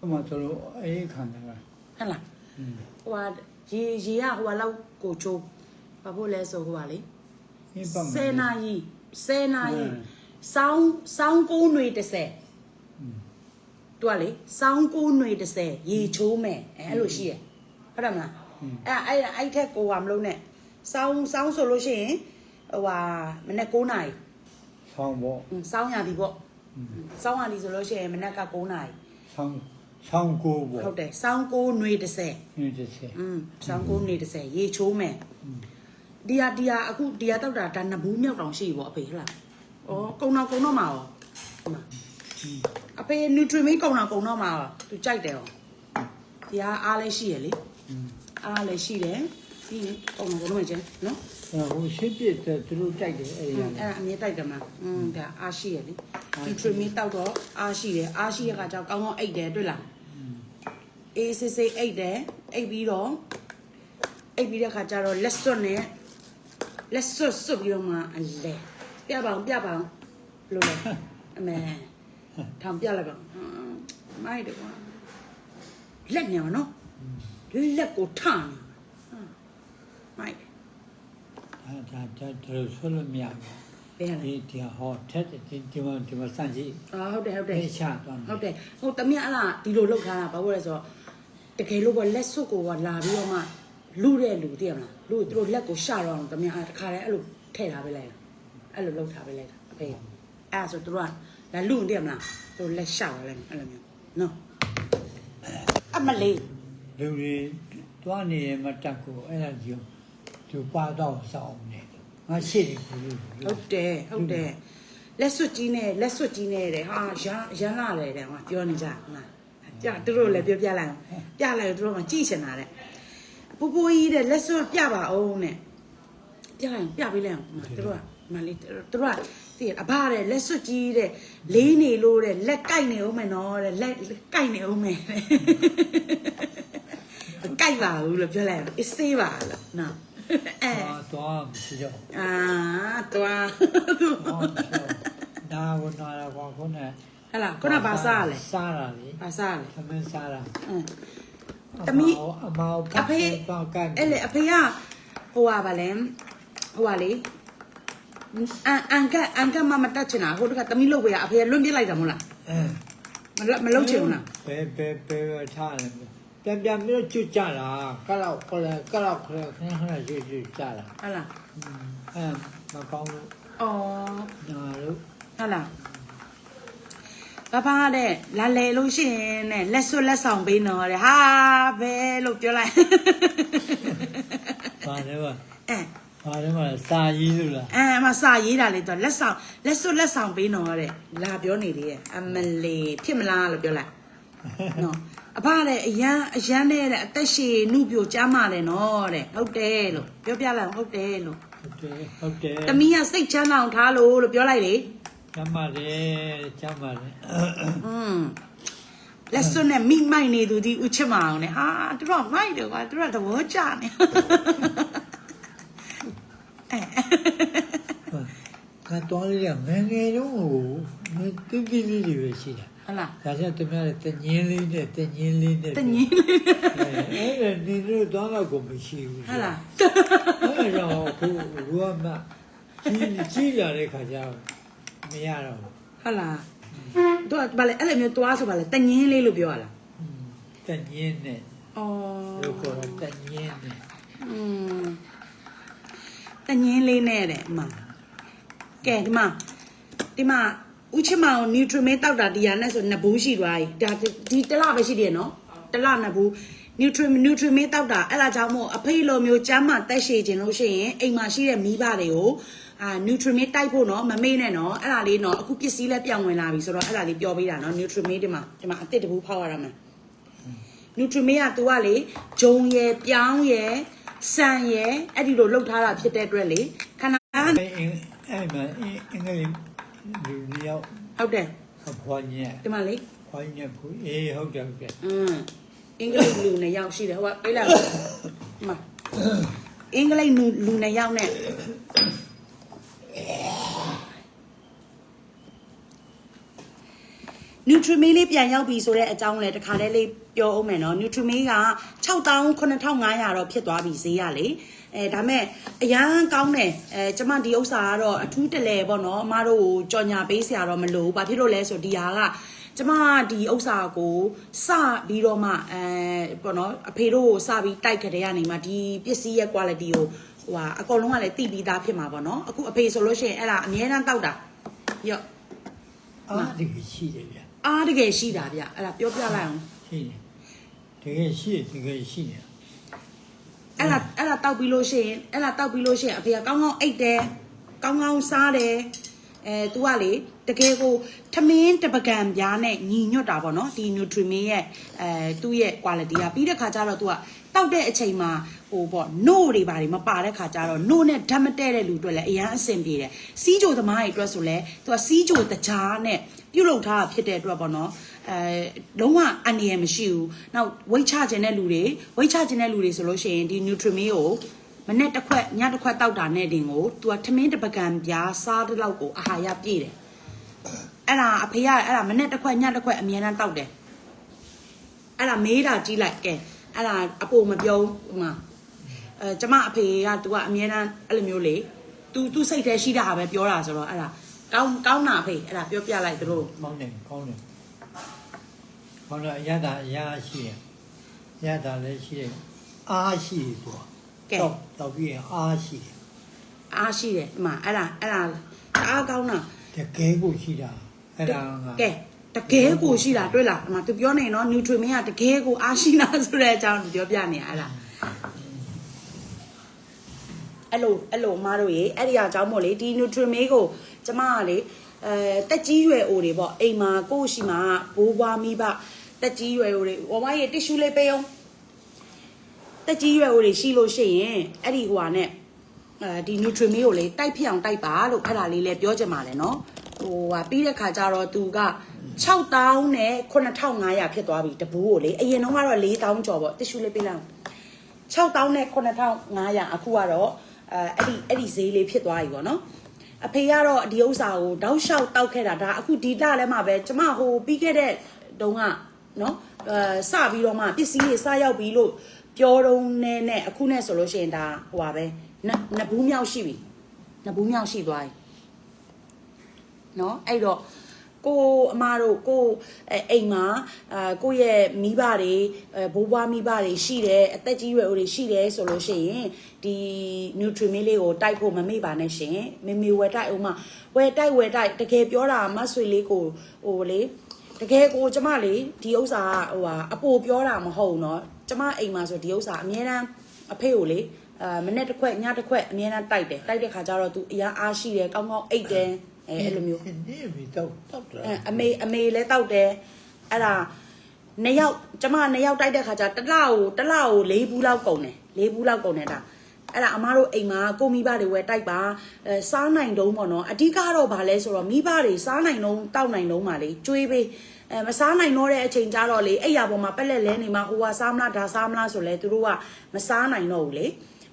ဟိုမှာကျွန်တော်အေးခံတယ်လားဟဲ့လားဟိုဟာရေရေကဟိုဟာလောက်ကိုချိုးဘာဖို့လဲဆိုဟိုဟာလေဆယ်နာရီဆယ်နာရီစောင်းစောင်းကုန်းတွေ30တွားလေစောင်းကုန်းတွေ30ရေချိုးမယ်အဲ့လိုရှိရဟုတ်တယ်မလားအဲ့အဲ့အဲ့ထက်ကိုဟာမလုံးနဲ့စောင်းစောင်းဆိုလို့ရှိရင်ဟိုဟာမနေ့9နာရီဆောင်းပေါ့ဆောင်းရပြီပေါ့ဆောင်းရပြီဆိုလို့ရှိရင်မနေ့က9နာရီဆောင်း ဆောင်းကိုပေါ့ ဟုတ်တယ်စောင်း9ຫນွေ30 ညတစ်ချက် อืมစောင်း9ຫນွေ30ရေချိုးမယ် ဒီဟာဒီဟာအခုဒီဟာတောက်တာဒါနှစ်ဘူးမြောက်တောင်ရှိပြီပေါ့အဖေဟလား။ဩကုံတော့ကုံတော့မှာရော။ဟုတ်လား။အဖေ nutriment ကုံတော့ကုံတော့မှာရော။ तू ကြိုက်တယ်ရော။ဒီဟာအားလည်းရှိရလေ อืม ။အားလည်းရှိတယ်။ပြီးရင်ကုံတော့ကုံတော့မှာကျန်နော် အဲဟိုရှင်းပြတဲ့သူတို့ကြိုက်တယ်အဲ့ ။ ဒီ အဲ့ က ဒါအမြဲတိုက်တယ်မှာ။อืมဒါအားရှိရလေ အားရှိ။ nutriment တောက်တော့အားရှိတယ်။အားရှိရကကြောင့်ကောင်းကောင်းအိတ်တယ်တွေ့လား။အေးစစ်စစ်အိတ်တယ်။အိတ်ပြီးတော့အိတ်ပြီးတဲ့ခါကျတော့လက်စွပ်နဲ့လက်စွပ်စွပ်ပြီးတော့မှအလဲပြပါအောင်ပြပါအောင်ဘယ်လိုလဲအမေထောင်ပြလိုက်ပါဦးဟမ်မိုက်တယ်ကွာလက်ညောင်နော်လက်ကိုထနေဟမ်မိုက်တယ်ဒါဒါဒါတို့ဆွလို့မရဘူး ဘယ်လဲဒီဒီဟောထက်တယ်ဒီဒီမှာဒီမှာစန့်ကြည့်အာဟုတ်တယ်ဟုတ်တယ်ဖေးချသွားမယ်ဟုတ်တယ်ဟိုတမီးအလားဒီလိုလောက်ထားတာဘာလို့လဲဆိုတော့တကယ်လို့ပေါ့လက်စွပ်ကိုကလာပြီးတော့မှလူတဲ့လူသိရမလားလူသူတို့လက်ကိုရှတော့အောင်တမီးအတခါတည်းအဲ့လိုထည့်ထားပေးလိုက်တာအဲ့လိုလောက်ထားပေးလိုက်တာအဖေအဲ့ဒါဆိုသူတို့ကလာလူသိရမလားသူတို့လက်ရှသွားလိုက်အဲ့လိုမျိုးနော်အမလေးလူတွေတွားနေရမတက်ကိုအဲ့ဒါကြီးသူပါတော့စောင်းနေ ငါရှိတယ်ဘူးလို့ဟုတ်တယ်ဟုတ်တယ်လက်စွပ်ကြီးနဲ့လက်စွပ်ကြီးနဲ့တဲ့ဟာရမ်းရမ်းလာတယ်တဲ့ဟောပြောနေကြဟုတ်လားကြသူတို့လည်းပြောပြလိုက်အောင်ပြလိုက်တော့သူတို့ကကြည့်ချင်တာတဲ့ပူပူကြီးတဲ့လက်စွပ်ပြပါအောင်တဲ့ပြလိုက်အောင်ပြပေးလိုက်အောင်ဟိုမှာသူတို့ကမလေးသူတို့ကသိရအဘတဲ့လက်စွပ်ကြီးတဲ့လေးနေလို့တဲ့လက်ကိုက်နေအောင်မယ်နော်တဲ့လက်ကိုက်နေအောင်မယ်တဲ့ကိုက်ပါဘူးလို့ပြောလိုက်အစေးပါလို့နော် အဲသွားသွားမရှိတော့အာတွားဒါကနာရကွာခုနဟလာခုနဘာစားလဲစားတာလေဘာစားလဲသမင်းစားတာအင်းသမီးအမောအဖေတော့ကန်အဲ့လေအဖေကဟိုဟာဗာလဲဟိုဟာလေအန်အန်ကအန်ကမမတက်ချင်တာဟိုတခါသမီးလုတ်ပေးရအဖေကလွန့်ပြစ်လိုက်တာမဟုတ်လားအဲမလွတ်မလုတ်ချင်ဘူးလားဘယ်ဘယ်ဘယ်ထားလဲ ပြန်ပြန်ပြီးကျွတ်ကြတာကလောက်ကလည်းကလောက်ခရခဏခဏကျွတ်ကျွတ်ကြတာဟလာအဲမကောင်းလို့အော်နာလို့ဟလာဘာဘာတဲ့လာလေလို့ရှိရင်နဲ့လက်စွပ်လက်ဆောင်ပေးနော်တဲ့ဟာဘယ်လို့ပြောလိုက်ပါလဲပါအဲပါလဲပါစာကြီးလို့လားအဲအမစာရေးတာလေတော့လက်ဆောင်လက်စွပ်လက်ဆောင်ပေးနော်တဲ့လာပြောနေလေအမလေးဖြစ်မလားလို့ပြောလိုက်နော် အဖတဲ့အရန်အရန်နဲ့တဲ့အသက်ရှည်နှုတ်ပြကြားမတယ်နော်တဲ့ဟုတ်တယ်လို့ပြောပြလိုက်အောင်ဟုတ်တယ်လို့ဟုတ်တယ်ဟုတ်တယ်တမီးကစိတ်ချမ်းသာအောင်ထားလို့လို့ပြောလိုက်လေကျမ်းပါတယ်ကျမ်းပါတယ်อืมလက်စွပ်နဲ့မိမိုက်နေသူဒီဥချစ်မအောင်နဲ့ဟာသူတို့ကမိုက်တယ်ကွာသူတို့ကသဘောကျနေအဲ ကတော့လေးကငယ်ငယ်တုန်းကတိတိလေးတွေပဲရှိတာဟုတ်လားဒါကြောင့်တမရတငင်းလေးနဲ့တငင်းလေးနဲ့တငင်းလေးအဲ့ဒါဒီလိုတော့တော့ကိုမရှိဘူးဟုတ်လားအဲ့တော့ကိုရူမကြီးကြီးလာတဲ့ခါကျတော့မရတော့ဘူးဟုတ်လားသူကဗာလေအဲ့လိုမျိုးတွားဆိုဗာလေတငင်းလေးလို့ပြောရလားတငင်းနဲ့အော်လို့ခေါ်တယ်တငင်းနဲ့อืมတငင်းလေးနဲ့တဲ့အမ ကဲဒီမှာဒီမှာဥချစ်မအောင် nutriment တောက်တာတရားနဲ့ဆိုနှစ်ဘူးရှိသွားပြီဒါဒီတစ်လပဲရှိသေးတယ်နော်တစ်လနှစ်ဘူး nutriment nutriment တောက်တာအဲ့ဒါကြောင့်မို့အဖေလိုမျိုးကျမ်းမာတက်ရှည်ခြင်းလို့ရှိရင်အိမ်မှာရှိတဲ့မိဘတွေကိုအာ nutriment တိုက်ဖို့နော်မမေ့နဲ့နော်အဲ့ဒါလေးနော်အခုပစ္စည်းလည်းပြောင်းဝင်လာပြီဆိုတော့အဲ့ဒါလေးပြောပေးတာနော် nutriment ဒီမှာဒီမှာအစ်စ်တဘူးဖောက်ရတာမယ် nutriment က तू ကလေဂျုံရယ်ပြောင်းရယ်ဆန်ရယ်အဲ့ဒီလိုလှုပ်ထားတာဖြစ်တဲ့အတွက်လေခန္ဓာက အဲ့အင်းအဲ့မှာအင်းအင်္ဂလိပ်လူနှစ်ယောက်ဟုတ်တယ်အဖွားညက်ဒီမှာလေဖွားညက်ဘူးအေးဟုတ်တယ်ဟုတ်တယ်อืมအင်္ဂလိပ်လူနှစ်ယောက်ရှိတယ်ဟိုကပေးလိုက်ဒီမှာအင်္ဂလိပ်လူလူနှစ်ယောက်နဲ့ nutrient Nutrimate လေးပြန်ရောက်ပြီဆိုတဲ့အကြောင်းလည်းတစ်ခါတည်းလေးပြောအောင်မယ်နော် Nutrimate က69,500တော့ဖြစ်သွားပြီဈေးရလေ အဲဒါမဲ့အရန်ကောင်းတယ်အဲကျမဒီဥစ္စာကတော့အထူးတလဲပေါ့နော်အမတို့ကိုကြော်ညာပေးစရာတော့မလိုဘူးဘာဖြစ်လို့လဲဆိုဒီဟာကကျမဒီဥစ္စာကိုစပြီးတော့မှအဲပေါ့နော်အဖေတို့ကိုစပြီးတိုက်ကြတဲ့ကနေမှဒီပစ္စည်းရဲ့ quality ကိုဟိုဟာအကုန်လုံးကလည်းတိပြီးသားဖြစ်မှာပေါ့နော်အခုအဖေဆိုလို့ရှိရင်အဲ့ဒါအမြဲတမ်းတောက်တာရော့အားတကယ်ရှိတယ်ဗျာအားတကယ်ရှိတာဗျအဲ့ဒါပြောပြလိုက်အောင်ရှိတယ်တကယ်ရှိတယ်တကယ်ရှိတယ် အဲ့ဒါအဲ့ဒါတောက်ပြီးလို့ရှိရင်အဲ့ဒါတောက်ပြီးလို့ရှိရင်အဖေကကောင်းကောင်းအိတ်တယ်ကောင်းကောင်းစားတယ်အဲ तू ကလေတကယ်ကိုထမင်းတပကံပြားနဲ့ညီညွတ်တာပေါ့နော်ဒီ Nutrimate ရဲ့အဲသူ့ရဲ့ quality ကပြီးတဲ့ခါကျတော့ तू ကတောက်တဲ့အချိန်မှာဟိုပေါ့နို့တွေပါတွေမပါတဲ့ခါကျတော့နို့နဲ့ဓာတ်မတည့်တဲ့လူတွေလည်းအရန်အဆင်ပြေတယ်စီးကြိုသမားတွေအတွက်ဆိုလဲ तू ကစီးကြိုတကြားနဲ့ပြုတ်လုံထားတာဖြစ်တဲ့အတွက်ပေါ့နော် အဲလုံးဝအန္တရာယ်မရှိဘူးနောက်ဝိတ်ချခြင်းတဲ့လူတွေဝိတ်ချခြင်းတဲ့လူတွေဆိုလို့ရှိရင်ဒီ Nutrimate ကို မနေ့တစ်ခွက်ညတစ်ခွက်တောက်တာနဲ့တင်ကို तू ကထမင်းတစ်ပကံပြားစားတဲ့လောက်ကိုအာဟာရပြည့်တယ်အဲ့ဒါအဖေကအဲ့ဒါမနေ့တစ်ခွက်ညတစ်ခွက်အမြဲတမ်းတောက်တယ်အဲ့ဒါမေးတာကြီးလိုက်ကဲအဲ့ဒါအပိုမပြောဘူးဟိုမှာအဲကျမအဖေက तू ကအမြဲတမ်းအဲ့လိုမျိုးလေ तू तू စိတ်ထဲရှိတာပဲပြောတာဆိုတော့အဲ့ဒါကောင်းကောင်းတာအဖေအဲ့ဒါပြောပြလိုက်သူတို့ ကောင်းတယ်ကောင်းတယ် ကောင်းတယ်အရသာအရာရှိတယ်အရသာလည်းရှိတယ်အားရှိတယ်သူကတော့တော့ပြီးရင်အားရှိတယ်အားရှိတယ်ဒီမှာအဲ့ဒါအဲ့ဒါအားကောင်းတာတကယ်ကိုရှိတာအဲ့ဒါကကဲတကယ်ကိုရှိတာတွေ့လားအမသူပြောနေနော် nutrient ကတကယ်ကိုအားရှိတာဆိုတဲ့အကြောင်းသူပြောပြနေအဲ့လားအဲ့လိုအဲ့လိုအမတို့ရေအဲ့ဒီအကြောင်းမို့လေဒီ nutrient ကိုကျမကလေအဲတက်ကြီးရွယ်အိုတွေပေါ့အိမ်မှာကိုယ့်ရှိမှာဘိုးဘွားမိဘ တက်ကြီးရွယ်အိုတွေဝမရေတစ်ရှူလေးပေးအောင်တက်ကြီးရွယ်အိုတွေရှိလို့ရှိရင်အဲ့ဒီဟိုဟာနဲ့အဲဒီ nutrient ကိုလေတိုက်ဖြစ်အောင်တိုက်ပါလို့အဲ့ဒါလေးလည်းပြောချင်ပါတယ်နော်ဟိုဟာပြီးတဲ့ခါကျတော့သူက6000နဲ့9500ဖြစ်သွားပြီတဘူးကိုလေအရင်တော့ကတော့4000ကျော်ပေါ့တစ်ရှူလေးပေးလိုက်6000နဲ့9500အခုကတော့အဲအဲ့ဒီအဲ့ဒီဈေးလေးဖြစ်သွားပြီပေါ့နော်အဖေကတော့ဒီဥစ္စာကိုတောက်လျှောက်တောက်ခဲ့တာဒါအခုဒီလလည်းမှပဲကျမဟိုပြီးခဲ့တဲ့တုန်းက နော်အဲစပြီးတော့မှပစ္စည်းတွေစရောက်ပြီးလို့ပြောတော့နဲနဲ့အခုနဲ့ဆိုလို့ရှိရင်ဒါဟိုပါပဲနနဘူးမြောက်ရှိပြီနဘူးမြောက်ရှိသွားပြီနော်အဲ့တော့ကိုအမတို့ကိုအဲအိမ်မှာအာကိုရဲ့မိဘတွေအဲဘိုးဘွားမိဘတွေရှိတယ်အသက်ကြီးရွယ်အိုတွေရှိတယ်ဆိုလို့ရှိရင်ဒီ nutrient လေးကိုတိုက်ဖို့မမေ့ပါနဲ့ရှင်မေမေဝယ်တိုက်အောင်မဝယ်တိုက်ဝယ်တိုက်တကယ်ပြောတာမဆွေလေးကိုဟိုလေ တကယ်ကိုကျမလေဒီဥစ္စာဟိုဟာအပိုပြောတာမဟုတ်နော်ကျမအိမ်မှာဆိုဒီဥစ္စာအများအားအဖေကိုလေအာမနေ့တစ်ခွက်ညတစ်ခွက်အများအားတိုက်တယ်တိုက်တဲ့ခါကျတော့ तू အရာအားရှိတယ်ကောင်းကောင်းအိတ်တယ်အဲအဲ့လိုမျိုးနေပြီတောက်တောက်တာအမေအမေလည်းတောက်တယ်အဲ့ဒါနှစ်ယောက်ကျမနှစ်ယောက်တိုက်တဲ့ခါကျတလောက်တလောက်လေးဘူးလောက်ကုန်တယ်လေးဘူးလောက်ကုန်တယ်ဒါအဲ့ဒါအမားတို့အိမ်မှာကိုမိဘတွေဝယ်တိုက်ပါအဲစားနိုင်တုံးပေါ့နော်အဓိကတော့ဗာလဲဆိုတော့မိဘတွေစားနိုင်တုံးတောက်နိုင်တုံးပါလေကျွေးပေး အဲမစားနိုင်တော့တဲ့အချိန်ကြတော့လေအဲ့ရပေါ်မှာပက်လက်လဲနေမှာဟိုကစားမလားဒါစားမလားဆိုလဲသူတို့ကမစားနိုင်တော့ဘူးလေ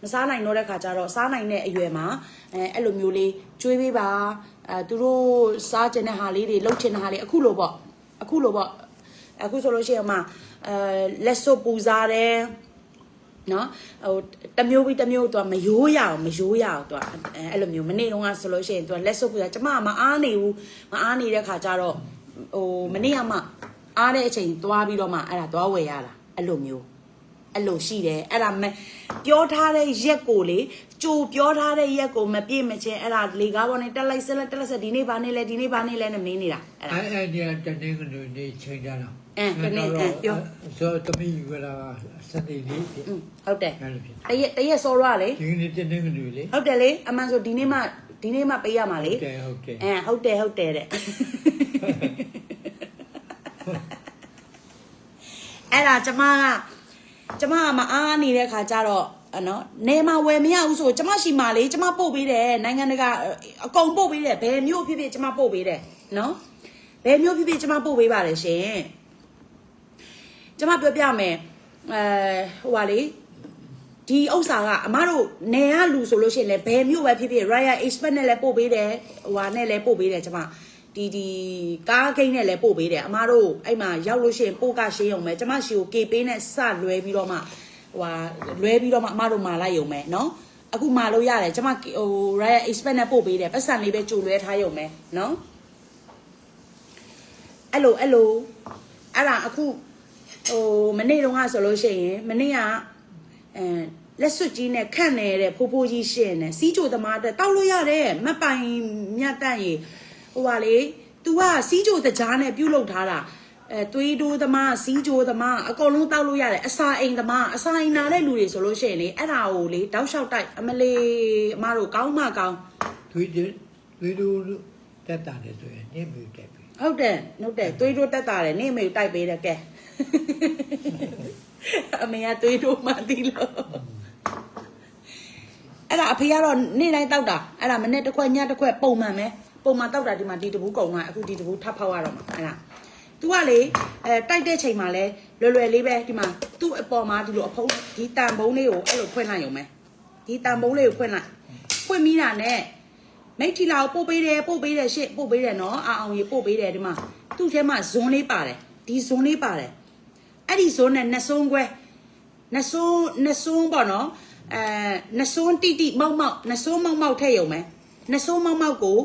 မစားနိုင်တော့တဲ့ခါကျတော့စားနိုင်တဲ့အရွယ်မှာအဲအဲ့လိုမျိုးလေးကျွေးပေးပါအဲသူတို့စားကျင်တဲ့ဟာလေးတွေလှုပ်ချင်တဲ့ဟာလေးအခုလိုပေါ့အခုလိုပေါ့အခုဆိုလို့ရှိရင်မှအဲလက်စွပ်ပူစားတယ်နော်ဟိုတစ်မျိုးပြီးတစ်မျိုးသူကမယိုးရအောင်မယိုးရအောင်သူကအဲအဲ့လိုမျိုးမနေ့တုန်းကဆိုလို့ရှိရင်သူကလက်စွပ်ပူစားကျမကမအားနေဘူးမအားနေတဲ့ခါကျတော့ ဟိုမနေ့ကမှအားတဲ့အချိန်သွားပြီးတော့မှအဲ့ဒါသွားဝယ်ရတာအဲ့လိုမျိုးအဲ့လိုရှိတယ်အဲ့ဒါမပြောထားတဲ့ရက်ကိုလေကြိုပြောထားတဲ့ရက်ကိုမပြည့်မချင်းအဲ့ဒါလေကားပေါ်နေတက်လိုက်ဆက်လိုက်တက်လိုက်ဆက်ဒီနေ့ဘာနေလဲဒီနေ့ဘာနေလဲနဲ့မင်းနေတာအဲ့ဒါအဲ့အဲ့ဒီတနေ့ကနေနေချိန်ကြတော့အင်းတနေ့အင်းပြောဆိုတမီးယူလာစနေလေးอืมဟုတ်တယ်အဲ့လိုဖြစ်တရက်တရက်စောရလေဒီနေ့တနေ့ကနေလေဟုတ်တယ်လေအမှန်ဆိုဒီနေ့မှဒီနေ့မှပေးရမှာလေဟုတ်တယ်ဟုတ်တယ်အဲဟုတ်တယ်ဟုတ်တယ်တဲ့ အဲ့ဒါကျမကကျမကမအားနေတဲ့ခါကျတော့အနော်နေမှာဝယ်မရဘူးဆိုကျမရှိမှာလေကျမပို့ပေးတယ်နိုင်ငံတကာအကုန်ပို့ပေးတယ်ဘယ်မျိုးဖြစ်ဖြစ်ကျမပို့ပေးတယ်နော်ဘယ်မျိုးဖြစ်ဖြစ်ကျမပို့ပေးပါတယ်ရှင်ကျမပြောပြမယ်အဲဟိုပါလေဒီဥစ္စာကအမတို့နေရလူဆိုလို့ရှိရင်လည်းဘယ်မျိုးပဲဖြစ်ဖြစ် Raya Expert နဲ့လည်းပို့ပေးတယ်ဟိုဟာနဲ့လည်းပို့ပေးတယ်ကျမ ဒီဒီကားဂိမ်းနဲ့လည်းပို့ပေးတယ်အမားတို့အဲ့မှာရောက်လို့ရှိရင်ပို့ကရှင်းရုံပဲကျမရှိကိုကေပေးနဲ့စလွဲပြီးတော့မှဟိုဟာလွဲပြီးတော့မှအမားတို့မာလိုက်ရုံပဲနော်အခုမာလို့ရတယ်ကျမဟို Riot Expert နဲ့ပို့ပေးတယ်ပတ်စံလေးပဲကြိုလွဲထားရုံပဲနော်အဲ့လိုအဲ့လိုအဲ့ဒါအခုဟိုမနေ့တုန်းကဆိုလို့ရှိရင်မနေ့ကအဲလက်စွပ်ကြီးနဲ့ခန့်နေတဲ့ဖိုးဖိုးကြီးရှင်းနေစီးကြိုသမားအတွက်တောက်လို့ရတယ်မတ်ပိုင်မြတ်တန့်ရေ ဟိုပါလေ तू ကစီးကြိုတကြားနဲ့ပြုတ်လောက်ထားတာအဲသွေးတိုးသမားစီးကြိုသမားအကုန်လုံးတောက်လို့ရတယ်အစာအိမ်သမားအစာအိမ်နာတဲ့လူတွေဆိုလို့ရှိရင်လေအဲ့ဒါကိုလေတောက်လျှောက်တိုက်အမလေးအမတို့ကောင်းမကောင်းသွေးတွေသွေးတို့တက်တာတယ်ဆိုရင်နင့်မျိုးတက်ပြီဟုတ်တယ်ဟုတ်တယ်သွေးတိုးတက်တာတယ်နေမေကိုတိုက်ပေးတယ်ကဲအမေကသွေးတိုးမှန်သေးလို့အဲ့ဒါအဖေကတော့နေ့တိုင်းတောက်တာအဲ့ဒါမနေ့တစ်ခွက်ညတစ်ခွက်ပုံမှန်ပဲ ပုံမှန်တောက်တာဒီမှာဒီတဘူးကုံသွားအခုဒီတဘူးထပ်ဖောက်ရတော့မှာအဲ့ဒါ तू ကလေအဲတိုက်တဲ့ချိန်မှာလဲလွယ်လွယ်လေးပဲဒီမှာသူ့အပေါ်မှာဒီလိုအဖုံးဒီတန်ဘုံလေးကိုအဲ့လိုဖွင့်လိုက်ရုံပဲဒီတန်ဘုံလေးကိုဖွင့်လိုက်ဖွင့်ပြီးတာနဲ့မိတ်ထီလာကိုပို့ပေးတယ်ပို့ပေးတယ်ရှင့်ပို့ပေးတယ်နော်အာအောင်ကြီးပို့ပေးတယ်ဒီမှာသူ့ထဲမှာဇွန်းလေးပါတယ်ဒီဇွန်းလေးပါတယ်အဲ့ဒီဇွန်းနဲ့နှစ်စုံခွဲနှစ်စုံနှစ်စုံပေါ့နော်အဲနှစ်စုံတိတိမောက်မောက်နှစ်စုံမောက်မောက်ထည့်ရုံပဲနှစ်စုံမောက်မောက်ကို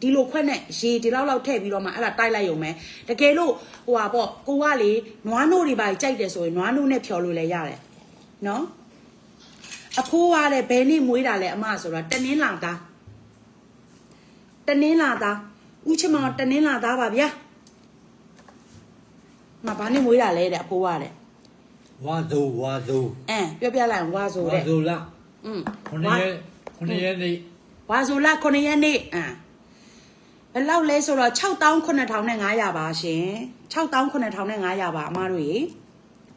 ဒီလိုခွက်နဲ့ရေဒီလောက်လောက်ထည့်ပြီးတော့မှအဲ့ဒါတိုက်လိုက်ရုံပဲတကယ်လို့ဟိုဟာပေါ့ကိုကလေနွားနို့တွေပါကြိုက်တယ်ဆိုရင်နွားနို့နဲ့ဖြော်လို့လည်းရတယ်နော်အဖိုးကလည်းဘယ်နေ့မွေးတာလဲအမဆိုတော့တနင်းလာသားတနင်းလာသားဦးချမောင်တနင်းလာသားပါဗျာမဘာနေ့မွေးတာလဲတဲ့အဖိုးကတဲ့ဝါသူဝါသူအဲပြောပြလိုက်ရင်ဝါဆိုဝါတဲ့သူလာอืมခုနှစ်ရက်ခုနှစ်ရက်နေဝါဆိုလာ9ရက်နေ့အမ် ဘယ်လောက်လဲဆိုတော့69500ပါရှင်69500ပါအမားတို့ရေ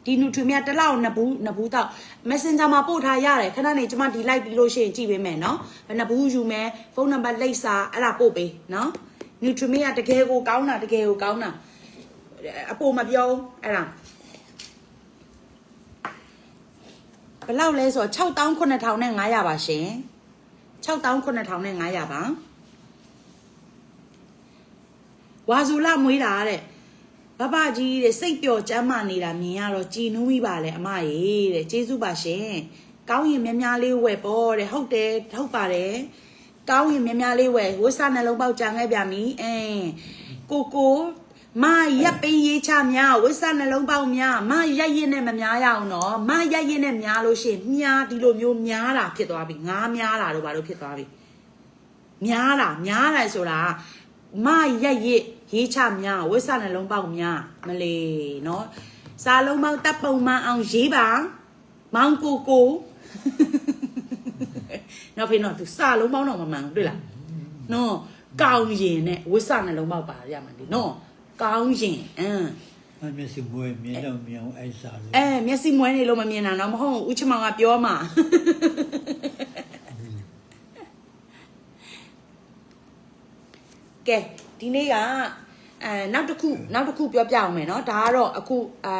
ဒီနူထရီမြတ်တစ်လောက်နှစ်ဘူးနှစ်ဘူးတော့ Messenger မှာပို့ထားရတယ်ခဏနေကျမဒီလိုက်ပြီးလို့ရှိရင်ကြည့်ပေးမယ်နော်ဘယ်နှစ်ဘူးယူမယ်ဖုန်းနံပါတ်လိပ်စာအဲ့ဒါပို့ပေးနော်နူထရီမြတ်တကယ်ကိုကောင်းတာတကယ်ကိုကောင်းတာအပေါ်မပြောအဲ့ဒါဘယ်လောက်လဲဆိုတော့69500ပါရှင်6,900ပါ ဝါဇူလာမွေးတာတဲ့ဘဘကြီးတဲ့စိတ်ပျော်ကျမ်းမာနေတာမြင်ရတော့ကြည်နူးမိပါလေအမရေတဲ့ကျေးဇူးပါရှင်ကောင်းရင်များများလေးဝယ်ပေါ့တဲ့ဟုတ်တယ်ဟုတ်ပါတယ်ကောင်းရင်များများလေးဝယ်ဝှစာနှလုံးပေါက်ကြံခဲ့ပြန်ပြီအင်းကိုကိုမရက်ပင်းရေးချများဝှစာနှလုံးပေါက်များမရက်ရင်နဲ့မများရအောင်နော်မရက်ရင်နဲ့များလို့ရှိရင်မြားဒီလိုမျိုးများတာဖြစ်သွားပြီငားများတာတို့ဘာလို့ဖြစ်သွားပြီများတာများတယ်ဆိုတာ မရက်ရစ်ရေးချများဝိဆနှလုံးပေါက်များမလေးနော်စာလုံးပေါက်တပ်ပုံမှန်အောင်ရေးပါမောင်ကိုကိုနော်ဖေနော်သူစာလုံးပေါက်တော့မမှန်ဘူးတွေ့လားနော်ကောင်းရင်နဲ့ဝိဆနှလုံးပေါက်ပါရမှာဒီနော်ကောင်းရင်အင်းအမျက်စိမွေးမြင်တော့မြင်အောင်အဲ့စားလို့အဲမျက်စိမွဲနေလို့မမြင်တာတော့မဟုတ်ဘူးဦးချမောင်ကပြောမှာ ကဲဒီနေ့ကအဲနောက်တစ်ခုနောက်တစ်ခုပြောပြအောင်မယ်နော်ဒါကတော့အခုအဲ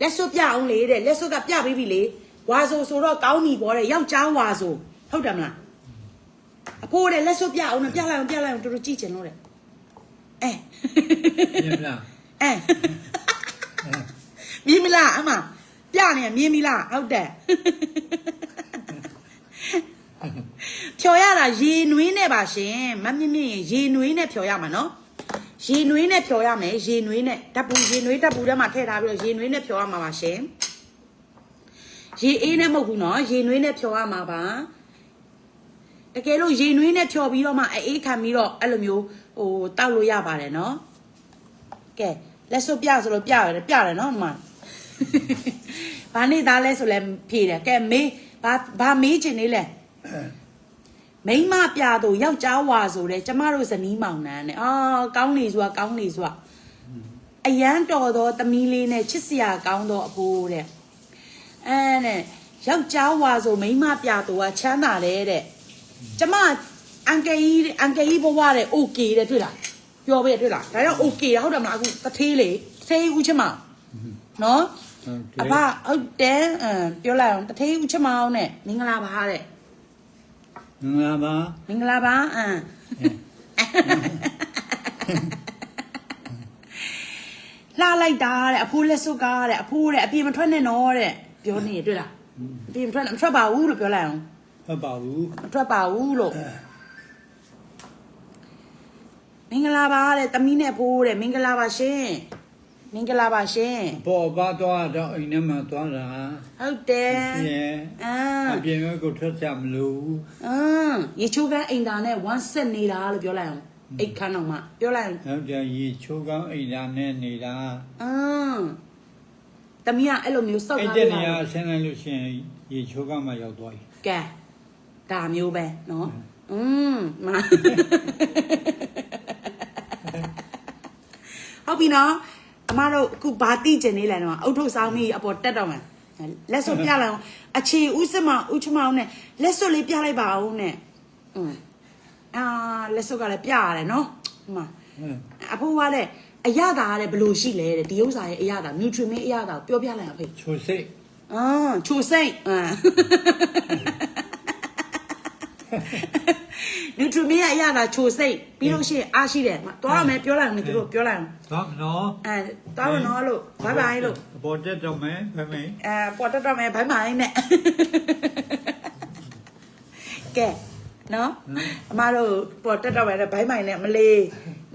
လက်စွပ်ပြအောင်လေတဲ့လက်စွပ်ကပြပြီးပြီလေဝါဆိုဆိုတော့ကောင်းပြီပေါ့တဲ့ယောက်ျားဝါဆိုဟုတ်တယ်မလားအဖိုးတဲ့လက်စွပ်ပြအောင်ပြလိုက်အောင်ပြလိုက်အောင်တို့တို့ကြည့်ချင်လို့တဲ့အဲမြင်မလားအဲမြင်မလားအမပြနေမြင်ပြီလားဟုတ်တယ် ဖြော်ရတာရေနွေးနဲ့ပါရှင်မမြင့်မြင့်ရင်ရေနွေးနဲ့ဖြော်ရမှာနော်ရေနွေးနဲ့ဖြော်ရမယ်ရေနွေးနဲ့ဓာတ်ပူရေနွေးဓာတ်ပူထဲမှာထည့်ထားပြီးတော့ရေနွေးနဲ့ဖြော်ရမှာပါရှင်ရေအေးနဲ့မဟုတ်ဘူးနော်ရေနွေးနဲ့ဖြော်ရမှာပါတကယ်လို့ရေနွေးနဲ့ဖြော်ပြီးတော့မှအေးခံပြီးတော့အဲ့လိုမျိုးဟိုတောက်လို့ရပါတယ်နော်ကဲလက်စွပ်ပြဆိုလို့ပြရတယ်ပြတယ်နော်ဒီမှာဘာနေသားလဲဆိုလဲဖြေတယ်ကဲမေးဘာဘာမေးချင်နေလဲ မိန်းမပြတော့ယောက်ျားဝါဆိုတဲ့ကျမတို့ဇနီးမောင်နှံနဲ့အာကောင်းနေစွာကောင်းနေစွာအရန်တော်သောသမီးလေးနဲ့ချစ်စရာကောင်းသောအဖိုးတဲ့အဲနဲ့ယောက်ျားဝါဆိုမိန်းမပြတော့ကချမ်းသာတယ်တဲ့ကျမအန်ကယ်ကြီးအန်ကယ်ကြီးဘဝတဲ့ okay တဲ့တွေ့လားပြောပဲတွေ့လားဒါကြောင့် okay ဟုတ်တယ်မလားအခုတထေးလေတထေးဦးချမောင်နော်ဟုတ်အတယ်ဖဟုတ်တယ်အမ်ပြောလိုက်အောင်တထေးဦးချမောင်နဲ့မင်္ဂလာပါတဲ့ ငါပါမင်္ဂလာပါအမ်လှလိုက်တာတဲ့အဖိုးလက်စွပ်ကားတဲ့အဖိုးတဲ့အပြင်မထွက်နဲ့နော်တဲ့ပြောနေတွေ့လားအပြင်မထွက်မထွက်ပါဘူးလို့ပြောလိုက်အောင်ဟုတ်ပါဘူးမထွက်ပါဘူးလို့မင်္ဂလာပါတဲ့တမီးနဲ့ဖိုးတဲ့မင်္ဂလာပါရှင် မင်္ဂလာပါရှင် ပေါ်ပါသွားတော့အိမ်ထဲမှာသွားတာ ဟုတ်တယ် ပြင်း အာ အပြင်ဘက်ကိုထွက်ကြမလို့ အင်းရေချိုးကန်းအိမ်သားနဲ့ဝမ်းဆက်နေတာလို့ပြောလိုက်အောင်အိတ်ခန်းအောင်မှပြောလိုက်အောင် နောက်ကြရေချိုးကောင်းအိမ်သားနဲ့နေတာ အင်းတမီးကအဲ့လိုမျိုးစောက် အဲ့ ထား တဲ့ လို့ နေ ရ ရာဆင်းလိုက်လို့ရှိရင်ရေချိုးကောင်းမှရောက်သွားပြီ ကဲဒါမျိုးပဲเนาะอืมမဟုတ်ပြီနော် အမတို့အခုဘာတိကျင်နေလဲနော်အုတ်ထုတ်ဆောင်ပြီးအပေါ်တက်တော့မယ်လက်စွပ်ပြလိုက်အောင်အခြေဥစမဥချမအောင်နဲ့လက်စွပ်လေးပြလိုက်ပါအောင်နဲ့อืมအာလက်စွပ်ကလည်းပြရတယ်နော်ဟိုမှာဟမ်အဖိုးကလည်းအရသာကလည်းဘယ်လိုရှိလဲတဲ့ဒီဥစ္စာရဲ့အရသာ nutrient အရသာကိုပြောပြလိုက်အောင်ဖေချိုစိတ်အာချိုစိတ်အာ nutrient ရဲ့အရသာချိုစိတ်ပြီးလို့ရှိရင်အားရှိတယ်သွားရမယ်ပြောလိုက်အောင်မသူတို့ပြောလိုက်အောင်သွားမနော်အဲသွားရနော်လို့ဘိုင်ဘိုင်လို့အပေါ်တက်တော့မယ်ဖမေအဲပေါ်တက်တော့မယ်ဘိုင်ဘိုင်နဲ့ကဲနော်အမတို့ပေါ်တက်တော့မယ်ဘိုင်ဘိုင်နဲ့မလေး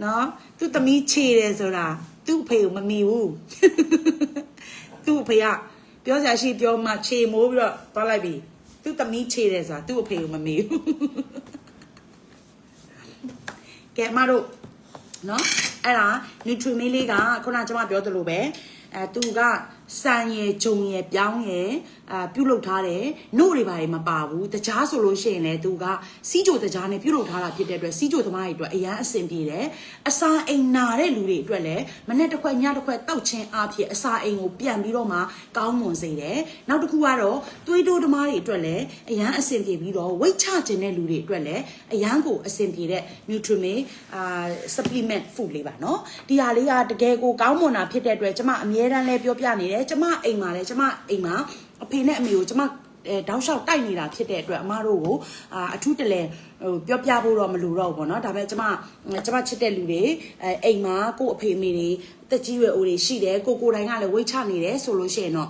နော်သူ့သမီးခြေတယ်ဆိုတာသူ့အဖေကိုမမီဘူးသူ့အဖေကပြောစရာရှိပြောမှခြေမိုးပြီးတော့သွားလိုက်ပြီ သူ့သမီးခြေတယ်ဆိုတာသူ့အဖေကိုမမီဘူးကဲအမတို့နော်အဲ့ဒါ Nutrimate လေးကခုနကကျွန်မပြောသလိုပဲအဲသူကစံရယ်ဂျုံရယ်ပြောင်းရယ် အာပြုတ်လုထားတယ်နို့တွေပါတွေမပါဘူးတကြားဆိုလို့ရှိရင်လည်းသူကစီးကြိုတကြားနဲ့ပြုတ်လုထားတာဖြစ်တဲ့အတွက်စီးကြိုသမားတွေအတွက်အရန်အဆင်ပြေတယ်အစာအိမ်နာတဲ့လူတွေအတွက်လည်းမနေ့တစ်ခွက်ညတစ်ခွက်တောက်ချင်းအဖြစ်အစာအိမ်ကိုပြန်ပြီးတော့မှကောင်းမွန်စေတယ်နောက်တစ်ခုကတော့သွေးတိုးသမားတွေအတွက်လည်းအရန်အဆင်ပြေပြီးတော့ဝိတ်ချခြင်းတဲ့လူတွေအတွက်လည်းအရန်ကိုအဆင်ပြေတဲ့ nutriment အာ supplement food လေးပါနော်ဒီဟာလေးကတကယ်ကိုကောင်းမွန်တာဖြစ်တဲ့အတွက်ကျမအမြဲတမ်းလဲပြောပြနေတယ်ကျမအိမ်မှာလဲကျမအိမ်မှာ အဖေနဲ့အမေကိုကျမအဲတောက်လျှောက်တိုက်နေတာဖြစ်တဲ့အတွက်အမတို့ကိုအာအထူးတလဲဟိုပြောပြဖို့တော့မလိုတော့ဘူးပေါ့နော်ဒါပေမဲ့ကျမကျမချစ်တဲ့လူတွေအဲအိမ်မှာကို့အဖေအမေတွေတက်ကြီးရွယ်အိုတွေရှိတယ်ကိုကိုယ်တိုင်ကလည်းဝိတ်ချနေတယ်ဆိုလို့ရှိရင်တော့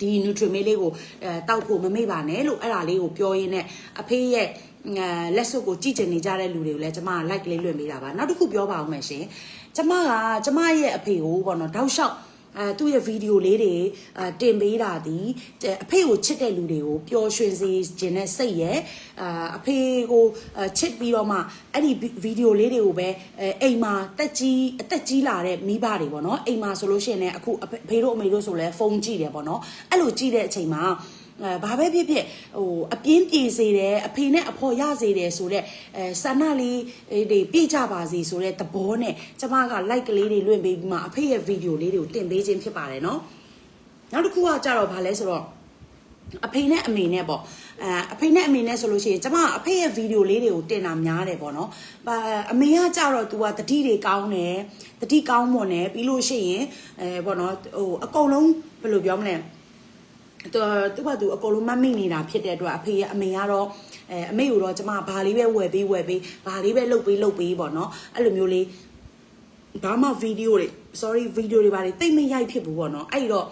ဒီ Nutrimate လေးကိုအဲတောက်ဖို့မမေ့ပါနဲ့လို့အဲ့ဒါလေးကိုပြောရင်းနဲ့အဖေရဲ့အဲလက်စွပ်ကိုကြည့်ကျင်နေကြတဲ့လူတွေကိုလည်းကျမက like လေးလွှင့်ပေးတာပါနောက်တစ်ခုပြောပါအောင်မယ်ရှင်ကျမကကျမရဲ့အဖေကိုပေါ့နော်တောက်လျှောက် အဲသူ့ရဲ့ဗီဒီယိုလေးတွေအဲတင်ပေးတာဒီအဖေကိုချစ်တဲ့လူတွေကိုပျော်ရွှင်စေခြင်းနဲ့စိတ်ရဲ့အာအဖေကိုအဲချစ်ပြီးတော့မှအဲ့ဒီဗီဒီယိုလေးတွေကိုပဲအဲအိမ်မှာတက်ကြီးအသက်ကြီးလာတဲ့မိဘတွေပေါ့နော်အိမ်မှာဆိုလို့ရှိရင်လည်းအခုအဖေအဖေတို့အမေတို့ဆိုလဲဖုန်းကြည့်တယ်ပေါ့နော်အဲ့လိုကြည့်တဲ့အချိန်မှာ အဲဘာပဲဖြစ်ဖြစ်ဟိုအပြင်းပြေစေတယ်အဖေနဲ့အဖော်ရစေတယ်ဆိုတော့အဲဆန္ဒလေးတွေပြည့်ကြပါစေဆိုတဲ့သဘောနဲ့ကျမက like ကလေးတွေလွှင့်ပေးပြီးမှအဖေရဲ့ဗီဒီယိုလေးတွေကိုတင်ပေးခြင်းဖြစ်ပါတယ်နော်နောက်တစ်ခုကကြတော့ဗာလဲဆိုတော့အဖေနဲ့အမေနဲ့ပေါ့အဲအဖေနဲ့အမေနဲ့ဆိုလို့ရှိရင်ကျမအဖေရဲ့ဗီဒီယိုလေးတွေကိုတင်တာများတယ်ပေါ့နော်။ဘာအမေကကြတော့ तू ကတတိတွေကောင်းတယ်တတိကောင်းမွန်တယ်ပြီးလို့ရှိရင်အဲပေါ့နော်ဟိုအကုန်လုံးဘယ်လိုပြောမလဲ သူသူကသူအကုန်လုံးမမိနေတာဖြစ်တဲ့အတွက်အဖေကအမေကတော့အဲအမေကိုတော့ကျမဘာလေးပဲဝယ်ပေးဝယ်ပေးဘာလေးပဲလုပ်ပေးလုပ်ပေးပေါ့နော်အဲ့လိုမျိုးလေးဘာမှဗီဒီယိုတွေ sorry ဗီဒီယိုတွေဘာတွေတိတ်မရိုက်ဖြစ်ဘူးပေါ့နော်အဲ့ဒီတော့အဲ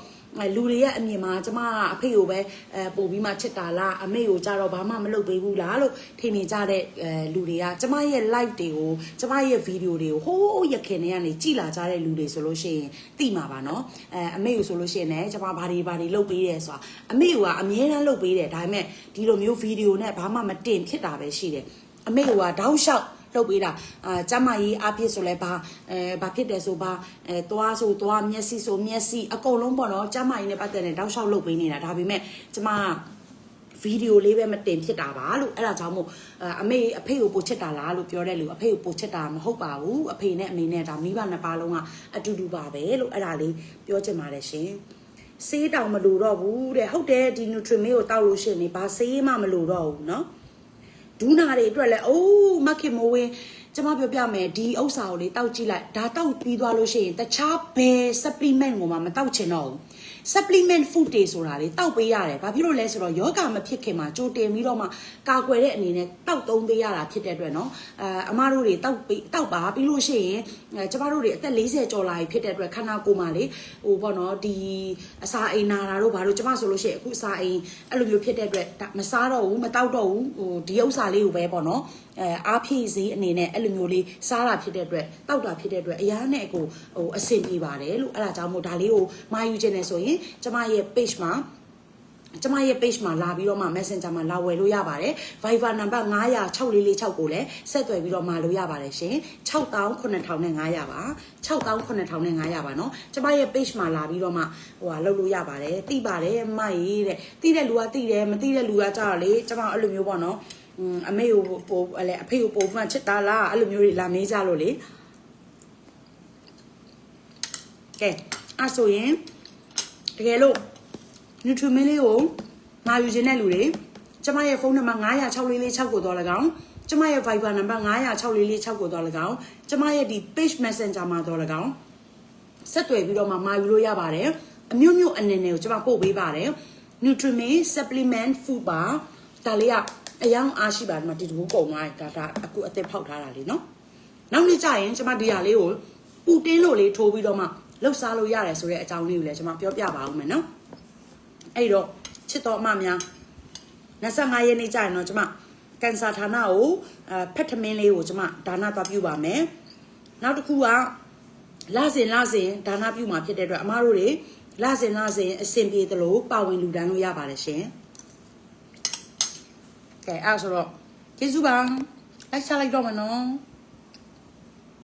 လူတွေရဲ့အမြင်မှာကျမကအဖေကိုပဲအဲပို့ပြီးမှချစ်တာလားအမေကိုကြတော့ဘာမှမလုပ်ပေးဘူးလားလို့ထင်နေကြတဲ့အဲလူတွေကကျမရဲ့ live တွေကိုကျမရဲ့ video တွေကိုဟိုးရခင်တွေကနေကြည်လာကြတဲ့လူတွေဆိုလို့ရှိရင်သိမှာပါနော်အဲအမေကိုဆိုလို့ရှိရင်လည်းကျမဘာတွေဘာတွေလုပ်ပေးတယ်ဆိုတာအမေကအမြဲတမ်းလုပ်ပေးတယ်ဒါပေမဲ့ဒီလိုမျိုး video နဲ့ဘာမှမတင်ဖြစ်တာပဲရှိတယ်အမေကတောက်လျှောက် လုပ်ပေးတာအာကျမကြီးအဖြစ်ဆိုလဲဘာအဲဘာဖြစ်တယ်ဆိုဘာအဲသွားဆိုသွားမျက်စိဆိုမျက်စိအကုန်လုံးပေါ့နော်ကျမကြီးနဲ့ပတ်သက်တဲ့တောက်လျှောက်လုပ်ပေးနေတာဒါပေမဲ့ကျမဗီဒီယိုလေးပဲမတင်ဖြစ်တာပါလို့အဲ့ဒါကြောင့်မို့အမေအဖေကိုပို့ချစ်တာလားလို့ပြောတဲ့လူအဖေကိုပို့ချစ်တာမဟုတ်ပါဘူးအဖေနဲ့အမေနဲ့ဒါမိဘနှစ်ပါးလုံးကအတူတူပါပဲလို့အဲ့ဒါလေးပြောချင်ပါတယ်ရှင်ဆေးတောင်မလိုတော့ဘူးတဲ့ဟုတ်တယ်ဒီ Nutrimate ကိုတောက်လို့ရှိရင်နေဘာဆေးမှမလိုတော့ဘူးเนาะ ဒူးနာတွေအတွက်လည်းအိုးမခင်မိုးဝင်းကျမပြောပြမယ်ဒီဥစ္စာကိုလေတောက်ကြည့်လိုက်ဒါတောက်ပြီးသွားလို့ရှိရင်တခြားဘယ် supplement ကိုမှမတောက်ချင်တော့ဘူး supplement food တွေဆိုတာလေတောက်ပေးရတယ်ဘာဖြစ်လို့လဲဆိုတော့ယောဂမဖြစ်ခင်မှာကြိုတင်ပြီးတော့မှကာကွယ်တဲ့အနေနဲ့တောက်သုံးပေးရတာဖြစ်တဲ့အတွက်เนาะအဲအမတို့တွေတောက်ပေးတောက်ပါပြီးလို့ရှိရင်အဲကျမတို့တွေအသက်40ကျော်လာပြီဖြစ်တဲ့အတွက်ခန္ဓာကိုယ်မှာလေဟိုပေါ့နော်ဒီအစာအိမ်နာတာတို့ဘာလို့ကျမဆိုလို့ရှိရင်အခုအစာအိမ်အဲ့လိုမျိုးဖြစ်တဲ့အတွက်ဒါမစားတော့ဘူးမတောက်တော့ဘူးဟိုဒီဥစ္စာလေးကိုပဲပေါ့နော်အဲအားဖြည့်စေးအနေနဲ့အဲ့လိုမျိုးလေးစားတာဖြစ်တဲ့အတွက်တောက်တာဖြစ်တဲ့အတွက်အရာနဲ့ကိုဟိုအဆင်ပြေပါတယ်လို့အဲ့ဒါကြောင့်မို့ဒါလေးကိုမှာယူခြင်းနဲ့ဆိုရင် ်ရင်ကျမရဲ့ page မှာကျမရဲ့ page မှာလာပြီးတော့မှ Messenger မှာလာဝယ်လို့ရပါတယ်။ Viber နံပါတ်9006446ကိုလည်းဆက်သွယ်ပြီးတော့မှလို့ရပါတယ်ရှင်။69500ပါ။69500ပါနော်။ကျမရဲ့ page မှာလာပြီးတော့မှဟိုဟာလုပ်လို့ရပါတယ်။တိပါတယ်မိုက်တဲ့။တိတဲ့လူကတိတယ်မတိတဲ့လူကကြတော့လေကျမအဲ့လိုမျိုးပေါ့နော်။အမေကိုပို့အဲ့လေအဖေကိုပို့မှချစ်တာလားအဲ့လိုမျိုးတွေလာမေးကြလို့လေ။ကဲအဲ့ဆိုရင် ကယ်လို့ Nutriment လေးကိုမှာယူခြင်းတဲ့လူတွေကျမရဲ့ဖုန်းနံပါတ်9006446ကိုတော့၎င်းကျမရဲ့ Viber နံပါတ်9006446ကိုတော့၎င်းကျမရဲ့ဒီ Page Messenger မှာတော့၎င်းဆက်သွယ်ပြီးတော့မှမှာယူလို့ရပါတယ်အမျိုးမျိုးအနေနဲ့ကိုကျမပို့ပေးပါတယ် Nutriment Supplement Food ပါဒါလေးကအယောင်အားရှိပါတယ်ဒီမှာဒီတဘူပုံသွားတာဒါအခုအသက်ဖောက်ထားတာလေနော်နောက်နေ့ကျရင်ကျမဒီဟာလေးကိုပူတင်းလို့လေးထိုးပြီးတော့မှ လှုပ်ရှားလို့ရတယ်ဆိုတဲ့အကြောင်းလေးကိုလည်းကျမပြောပြပါဦးမယ်နော်အဲ့တော့ချစ်တော်အမများ25ရက်နေ့ကျရင်တော့ကျမကန်ဆာဌာနကိုအဲဖက်ထမင်းလေးကိုကျမဒါနသွားပြုပါမယ်နောက်တစ်ခုကလစဉ်လစဉ်ဒါနပြုမှာဖြစ်တဲ့အတွက်အမတို့တွေလစဉ်လစဉ်အစဉ်ပြေသလိုပါဝင်လူတန်းလို့ရပါတယ်ရှင်ကဲအဲ့ဒါဆိုတော့ကျေးဇူးပါလိုက်ချလိုက်တော့မယ်နော်